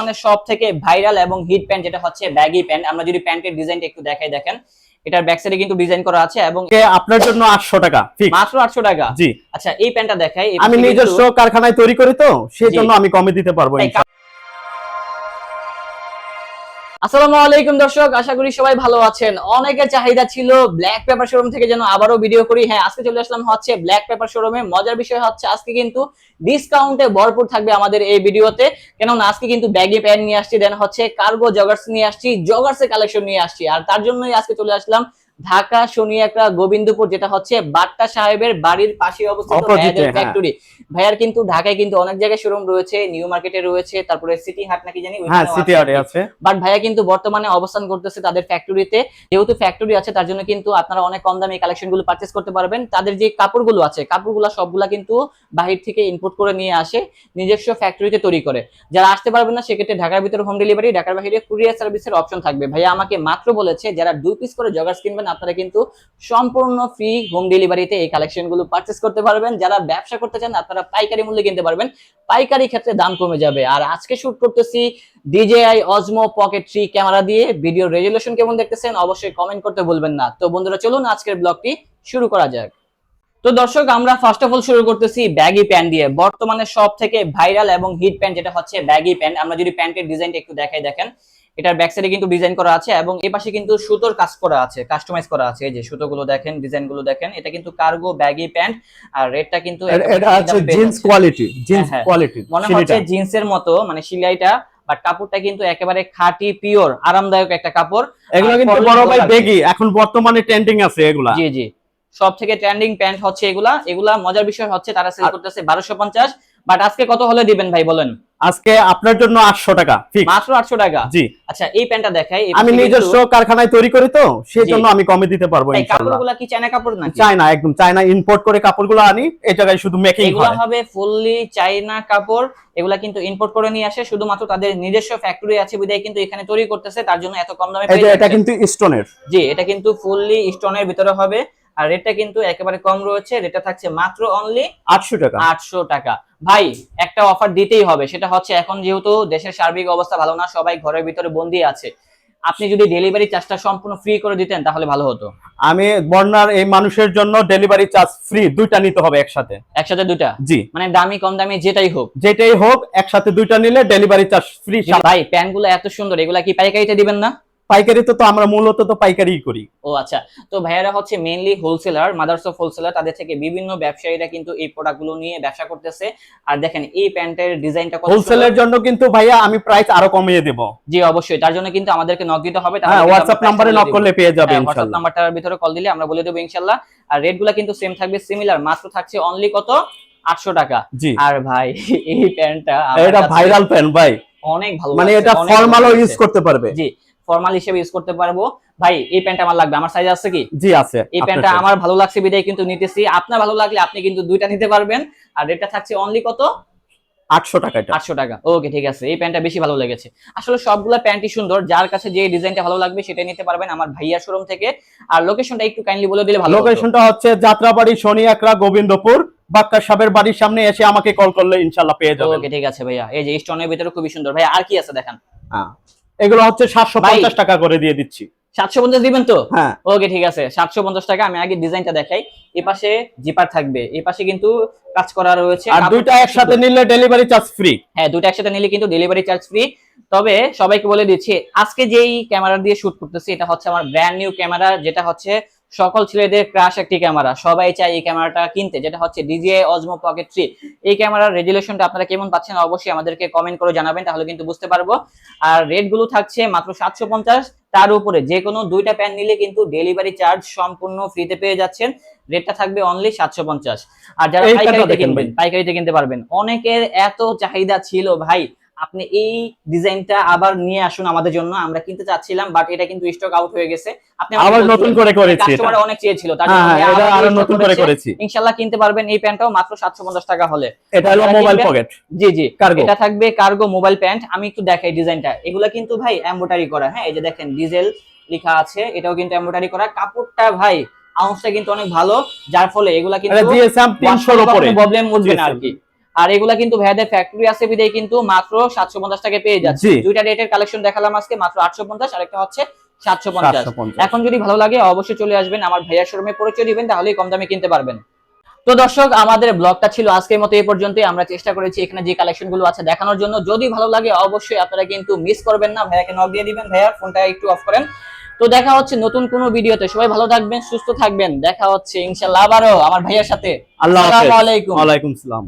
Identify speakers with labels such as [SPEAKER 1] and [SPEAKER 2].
[SPEAKER 1] বর্তমানে সব থেকে ভাইরাল এবং হিট প্যান্ট যেটা হচ্ছে ব্যাগি প্যান্ট আমরা যদি প্যান্টের ডিজাইনটা একটু দেখাই দেখেন। এটার ব্যাক সাইডে কিন্তু ডিজাইন করা আছে এবং
[SPEAKER 2] কে আপনার জন্য আটশো টাকা ঠিক
[SPEAKER 1] মাত্র আটশো টাকা।
[SPEAKER 2] জি।
[SPEAKER 1] আচ্ছা এই প্যান্টটা দেখাই।
[SPEAKER 2] আমি নিজস্ব কারখানায় তৈরি করি তো সেই জন্য আমি কমে দিতে পারব ইনশাআল্লাহ।
[SPEAKER 1] আসসালামু আলাইকুম দর্শক, আশা করি সবাই ভালো আছেন। অনেকের চাহিদা ছিল ব্ল্যাক পেপার শোরুম থেকে যেন আবারও ভিডিও করি। হ্যাঁ আজকে চলে আসলাম হচ্ছে ব্ল্যাক পেপার শোরুমে মজার বিষয় হচ্ছে আজকে কিন্তু ডিসকাউন্টে ভরপুর থাকবে আমাদের এই ভিডিওতে কেননা আজকে কিন্তু ব্যাগি প্যান্ট নিয়ে আসছি দেন হচ্ছে কার্গো জগার্স নিয়ে আসছি জগার্সের কালেকশন নিয়ে আসছি। আর তার জন্যই আজকে চলে আসলাম ঢাকা শনিয়াকড়া গোবিন্দপুর যেটা হচ্ছে বাট্টা সাহেবের বাড়ির পাশে অবস্থিত
[SPEAKER 2] হ্যাঁ।
[SPEAKER 1] ফ্যাক্টরি। ভাইয়ার কিন্তু ঢাকায় কিন্তু অনেক জায়গায় শোরুম রয়েছে নিউ মার্কেটে রয়েছে তারপরে সিটি হাট নাকি জানি
[SPEAKER 2] হ্যাঁ সিটি
[SPEAKER 1] কি।
[SPEAKER 2] আছে।
[SPEAKER 1] বাট ভাইয়া কিন্তু বর্তমানে অবস্থান করতেছে তাদের ফ্যাক্টরিতে। যেহেতু ফ্যাক্টরি আছে তার জন্য কিন্তু আপনারা অনেক কম দামে কালেকশনগুলো পারচেস করতে পারবেন। তাদের যে কাপড়গুলো আছে কাপড়গুলো সবগুলা কিন্তু বাহির থেকে ইম্পোর্ট করে নিয়ে আসে নিজস্ব ফ্যাক্টরিতে তৈরি করে। যারা আসতে পারবেন না সেক্ষেত্রে ঢাকার ভিতরে হোম ডেলিভারি ঢাকার বাইরে কুরিয়ার সার্ভিসের অপশন থাকবে। ভাইয়া আমাকে মাত্র বলেছে যারা দুই পিস করে জগার্স কিনবেন আপনারা কিন্তু সম্পূর্ণ ফ্রি হোম ডেলিভারিতে এই কালেকশনগুলো পারচেস করতে পারবেন। যারা ব্যবসা করতে চান, আপনারা পাইকারি মূল্যে কিনতে পারবেন। পাইকারি ক্ষেত্রে দাম কমে যাবে। আর আজকে শুট করতেছি DJI Osmo pocket three camera দিয়ে। ভিডিও রেজুলেশন কেমন দেখতেছেন অবশ্যই কমেন্ট করতে ভুলবেন না। তো বন্ধুরা, চলুন আজকের ব্লগটি শুরু করা যাক। তো দর্শক, আমরা ফার্স্ট অফ অল শুরু করতেছি ব্যাগি প্যান্ট দিয়ে। বর্তমানে সব থেকে ভাইরাল এবং হিট প্যান্ট যেটা হচ্ছে ব্যাগি প্যান্ট আমরা যদি প্যান্টের ডিজাইনটা একটু দেখাই, দেখেন। এটার ব্যাক সাইডে কিন্তু ডিজাইন করা আছে এবং এই পাশে কিন্তু সুতোর কাজ করা আছে কাস্টমাইজ করা আছে। এই যে সুতোগুলো দেখেন ডিজাইনগুলো দেখেন এটা কিন্তু কার্গো ব্যাগি প্যান্ট আর রেটটা কিন্তু
[SPEAKER 2] এটা আছে। Jeans quality jeans. কোয়ালিটি
[SPEAKER 1] মনে হচ্ছে জিন্সের মতো মানে সিলাইটা বাট কাপড়টা কিন্তু একেবারে খাঁটি পিওর আরামদায়ক একটা কাপড়।
[SPEAKER 2] এগুলো কিন্তু বড় ভাই বেগি এখন বর্তমানে ট্রেন্ডিং আছে এগুলা।
[SPEAKER 1] জি জি। সব থেকে ট্রেন্ডিং প্যান্ট হচ্ছে এগুলা। এগুলা মজার বিষয় হচ্ছে তারা সেল করতেছে বারোশো পঞ্চাশ বাট আজকে কত হলে দিবেন ভাই বলেন?
[SPEAKER 2] আজকে আপনার জন্য আটশো টাকা ঠিক?
[SPEAKER 1] মাত্র আটশো টাকা?
[SPEAKER 2] জি।
[SPEAKER 1] আচ্ছা এই প্যান্টটা দেখাই
[SPEAKER 2] আমি নিজস্ব কারখানায় তৈরি করি তো সেই জন্য আমি কমে দিতে পারব
[SPEAKER 1] এই
[SPEAKER 2] ইনশাআল্লাহ।
[SPEAKER 1] কাপড়গুলা কি চায়না কাপড় নাকি?
[SPEAKER 2] চায়না একদম চায়না ইম্পোর্ট করে কাপড়গুলো আনি এই জায়গায় শুধু মেকিং
[SPEAKER 1] এগুলা
[SPEAKER 2] হয়।
[SPEAKER 1] হবে ফুললি চাইনা কাপড় এগুলা কিন্তু ইম্পোর্ট করে নিয়ে আসে শুধুমাত্র তাদের নিজস্ব ফ্যাক্টরি আছে বিধায় কিন্তু এখানে তৈরি করতেছে তার জন্য এত কম দামে
[SPEAKER 2] এটা কিন্তু স্টোনের
[SPEAKER 1] জি এটা কিন্তু ফুললি স্টোনের ভিতরে হবে। আর রেটটা কিন্তু একেবারে কম রয়েছে। রেটটা থাকছে মাত্র অনলি
[SPEAKER 2] আটশো টাকা।
[SPEAKER 1] আটশো টাকা। ভাই একটা অফার দিতেই হবে। সেটা হচ্ছে এখন যেহেতু দেশের সার্বিক অবস্থা ভালো না সবাই ঘরের ভিতরে বন্দি আছে। আপনি যদি ডেলিভারি চার্জটা সম্পূর্ণ ফ্রি করে দিতেন তাহলে ভালো হতো।
[SPEAKER 2] আমি বর্ণার এই মানুষের জন্য ডেলিভারি চার্জ ফ্রি দুইটা নিতে হবে একসাথে।
[SPEAKER 1] একসাথে দুইটা?
[SPEAKER 2] জি।
[SPEAKER 1] মানে দামি কম দামি যেটাই হোক।
[SPEAKER 2] যেটাই হোক একসাথে দুইটা নিলে ডেলিভারি চার্জ ফ্রি
[SPEAKER 1] ভাই প্যান্টগুলো এত সুন্দর এগুলা কি পাইকারিতে দিবেন না?
[SPEAKER 2] পাইকারি তো তো আমরা মূলত তো পাইকারি করি।
[SPEAKER 1] ও আচ্ছা তো ভাইয়ারা হচ্ছে mainly wholesaler mothers of wholesaler তাদের থেকে বিভিন্ন ব্যবসায়ীরা কিন্তু এই প্রোডাক্টগুলো নিয়ে ব্যবসা করতেছে। আর দেখেন এই প্যান্টের ডিজাইনটা
[SPEAKER 2] হোলসেলের জন্য কিন্তু ভাইয়া আমি প্রাইস আরও কমিয়ে দেব।
[SPEAKER 1] জি অবশ্যই। তার জন্য কিন্তু আমাদেরকে নক দিতে হবে।
[SPEAKER 2] হ্যাঁ হোয়াটসঅ্যাপ নাম্বারে নক করলে পেয়ে যাবে
[SPEAKER 1] হোয়াটসঅ্যাপ
[SPEAKER 2] ইনশাআল্লাহ
[SPEAKER 1] নাম্বারটার ভিতরে কল দিলে আমরা বলে দেবো ইনশাল্লাহ। আর রেটগুলা কিন্তু সেম থাকবে সিমিলার মাত্র থাকছে অনলি কত? আটশো টাকা।
[SPEAKER 2] জি।
[SPEAKER 1] আর ভাই এই প্যান্টটা
[SPEAKER 2] এটা ভাইরাল প্যান্ট ভাই।
[SPEAKER 1] অনেক ভালো
[SPEAKER 2] মানে এটা ফর্মালও ইউজ করতে পারবে।
[SPEAKER 1] জি। ফর্মাল হিসেবে ইউজ করতে পারব। ভাই এই প্যান্ট আমার লাগবে। আমার সাইজ আছে কি?
[SPEAKER 2] জি আছে।
[SPEAKER 1] এই প্যান্টটা আমার ভালো লাগছে বিদায় কিন্তু নিতেছি। আপনার ভালো লাগলে আপনি কিন্তু দুইটা নিতে পারবেন। আর রেটটা থাকছে অনলি কত?
[SPEAKER 2] 800 টাকা এটা।
[SPEAKER 1] আটশো টাকা। ওকে ঠিক আছে। এই প্যান্টটা বেশি ভালো লেগেছে। আসলে সবগুলা প্যান্টই সুন্দর। যার কাছে যে ডিজাইনটা ভালো লাগবে সেটা নিতে পারবেন আমার ভাইয়া শোরুম থেকে। আর লোকেশনটা একটু কাইন্ডলি বলে দিলে ভালো হতো।
[SPEAKER 2] লোকেশনটা হচ্ছে যাত্রাবাড়ি শনিয়াকড়া গোবিন্দপুর। বাক্কা সাহেবের বাড়ির সামনে এসে আমাকে কল করলে ইনশাআল্লাহ পেয়ে যাবেন।
[SPEAKER 1] ওকে ঠিক আছে ভাইয়া। এই যে স্টোনের ভিতরে খুবই সুন্দর। ভাইয়া আর কি আছে দেখেন?
[SPEAKER 2] হ্যাঁ। এগুলো হচ্ছে 750 টাকা করে দিয়ে দিচ্ছি।
[SPEAKER 1] সাতশো পঞ্চাশ দিবেন তো?
[SPEAKER 2] হ্যাঁ।
[SPEAKER 1] ওকে ঠিক আছে। সাতশো পঞ্চাশ টাকা আমি আগে ডিজাইনটা দেখাই। এ পাশে জিপার থাকবে। এপাশে পাশে কিন্তু কাজ করা রয়েছে।
[SPEAKER 2] আর দুইটা একসাথে নিলে ডেলিভারি চার্জ ফ্রি
[SPEAKER 1] হ্যাঁ দুইটা একসাথে নিলে কিন্তু ডেলিভারি চার্জ ফ্রি তবে সবাইকে বলে দিচ্ছি আজকে যেই ক্যামেরা দিয়ে শুট করতেছি এটা হচ্ছে আমার ব্র্যান্ড নিউ ক্যামেরা যেটা হচ্ছে সকল ছেলেদের ক্রাশ একটি ক্যামেরা সবাই চায় এই ক্যামেরাটা কিনতে যেটা হচ্ছে ডিজিআই অজমো পকেট থ্রি এই ক্যামেরার রেজুলেশনটা আপনারা কেমন পাচ্ছেন অবশ্যই আমাদেরকে কমেন্ট করে জানাবেন তাহলে কিন্তু বুঝতে পারব। আর রেটগুলো থাকছে মাত্র সাতশো পঞ্চাশ। তার উপরে যে কোনো দুইটা প্যান নিলে কিন্তু ডেলিভারি চার্জ সম্পূর্ণ ফ্রিতে পেয়ে যাচ্ছেন। রেটটা থাকবে অনলি সাতশো পঞ্চাশ। আর যারা পাইকারিতে কিনবেন পাইকারিতে কিনতে পারবেন। অনেকের এত চাহিদা ছিল ভাই আপনি এই ডিজাইনটা আবার নিয়ে আসুন আমাদের জন্য। আমরা কিনতে চাচ্ছিলাম বাট এটা কিন্তু স্টক আউট হয়ে গেছে। আপনি
[SPEAKER 2] আবার নতুন করে করেছি।
[SPEAKER 1] কাস্টমার অনেক চেয়েছিল তার
[SPEAKER 2] হ্যাঁ
[SPEAKER 1] জন্য
[SPEAKER 2] হ্যাঁ,
[SPEAKER 1] আমরা
[SPEAKER 2] এটা
[SPEAKER 1] আবার
[SPEAKER 2] নতুন করে
[SPEAKER 1] করেছি। ইনশাল্লাহ কিনতে পারবেন এই প্যান্টটাও মাত্র সাতশো পঞ্চাশ টাকা হলে।
[SPEAKER 2] এটা হলো মোবাইল পকেট
[SPEAKER 1] জি জি।
[SPEAKER 2] কার্গো
[SPEAKER 1] এটা থাকবে কার্গো মোবাইল প্যান্ট আমি একটু দেখাই ডিজাইনটা। এগুলা কিন্তু ভাই এমব্রয়ডারি করা। হ্যাঁ এই যে দেখেন ডিজেল লেখা আছে এটাও কিন্তু এমব্রয়ডারি করা। কাপড়টা ভাই আউন্সটা কিন্তু অনেক ভালো। যার ফলে এগুলা কিন্তু
[SPEAKER 2] জিএসএম 300 এর উপরে।
[SPEAKER 1] প্রবলেম উঠবে না আর কি। আর এগুলা কিন্তু ভাইয়াদের ফ্যাক্টরি আছে বিদায় কিন্তু মাত্র সাতশো পঞ্চাশ টাকা পেয়ে যাচ্ছে। দুইটা রেটের কালেকশন দেখালাম আজকে মাত্র আটশো পঞ্চাশ আর একটা হচ্ছে সাতশো পঞ্চাশ।
[SPEAKER 2] 750
[SPEAKER 1] এখন যদি ভালো লাগে অবশ্যই চলে আসবেন আমার ভাইয়ার শোরুমে পরিচয় দিবেন তাহলেই কম দামে কিনতে পারবেন। তো দর্শক আমাদের ব্লগটা ছিল আজকের মতো এই পর্যন্তই। আমরা চেষ্টা করেছি এখানে যে কালেকশনগুলো আছে দেখানোর জন্য। যদি ভালো লাগে অবশ্যই আপনারা কিন্তু মিস করবেন না। ভাইয়াকে নক দিয়ে দিবেন। ভাইয়া ফোনটা একটু অফ করেন। তো দেখা হচ্ছে নতুন কোনো ভিডিওতে। সবাই ভালো থাকবেন সুস্থ থাকবেন। দেখা হচ্ছে ইনশাল্লাহ আবারও আমার ভাইয়ার সাথে।
[SPEAKER 2] আল্লাহ
[SPEAKER 1] আসসালামু আলাইকুম।
[SPEAKER 2] ওয়ালাইকুম সালাম